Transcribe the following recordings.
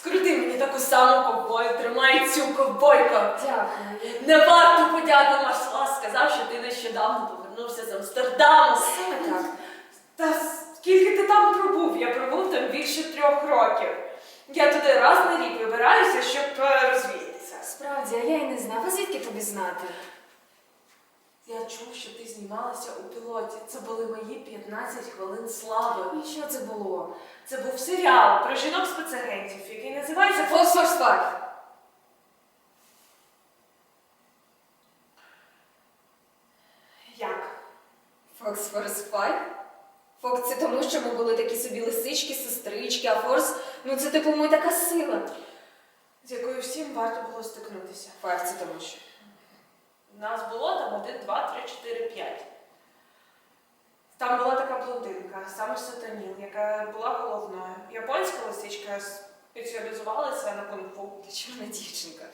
Скрути мені таку саму ковбою, тримай цю ковбойку. Дякую. Не варто подяку Марсла сказав, що ти нещодавно повернувся з Амстердаму. Саме так. Та скільки ти там пробув? Я пробув там більше трьох років. Я туди раз на рік вибираюся, щоб е, розвіятися. Справді, а я й не знав. А звідки тобі знати? Чув, що ти знімалася у пілоті. Це були мої 15 хвилин слави. І що це було? Це був серіал про жінок спецагентів, який називається Фосфор Спайк. Як? Фокс Форс Спайк? Фокс це тому, що ми були такі собі лисички, сестрички, а Форс, ну це типу ми така сила. З якою всім варто було стикнутися. Файв це тому що. Нас було там 1, 2, 3, 4, 5. Там була така блондинка, саме Сатаніл, яка була головною. Японська лисичка спеціалізувалася на кунг-фу. Чорна дівчинка.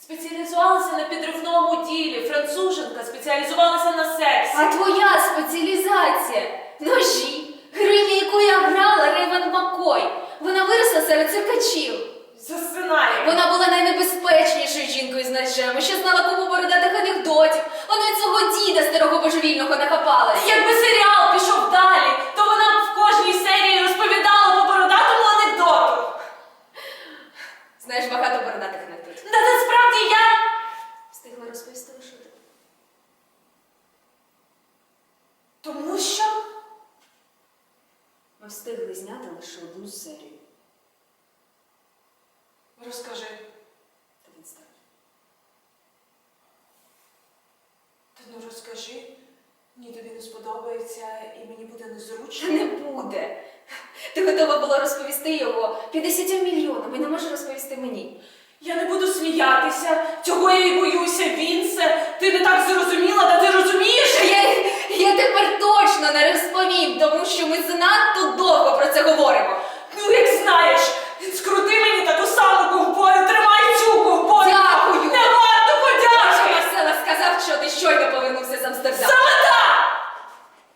Спеціалізувалася на підривному ділі. Француженка спеціалізувалася на сексі. А твоя спеціалізація ножі, героїня якої я грала Рейвен Маккой. Вона виросла серед циркачів. Засинає. Вона була найнебезпечнішою жінкою з ножем, і ще знала купу бородатих божевільного нахапалася. Якби серіал пішов далі, то вона б в кожній серії розповідала по бородатому анекдоту. Знаєш багато бородатих анекдотів. Та насправді я. Встигла розповісти лише один. Тому що. Ми встигли зняти лише одну серію. Розкажи. Та він став. Та ну розкажи. Мені тобі не сподобається і мені буде Та незручно. не буде. Ти готова була розповісти його 50 мільйонам і не можеш розповісти мені. Я не буду сміятися. Цього я і боюся, Вінсе. Ти не так зрозуміла, та ти розумієш? Я, я тепер точно не розповім, тому що ми занадто довго про це говоримо. Ну, як знаєш, щойно повернувся з Амстердаму.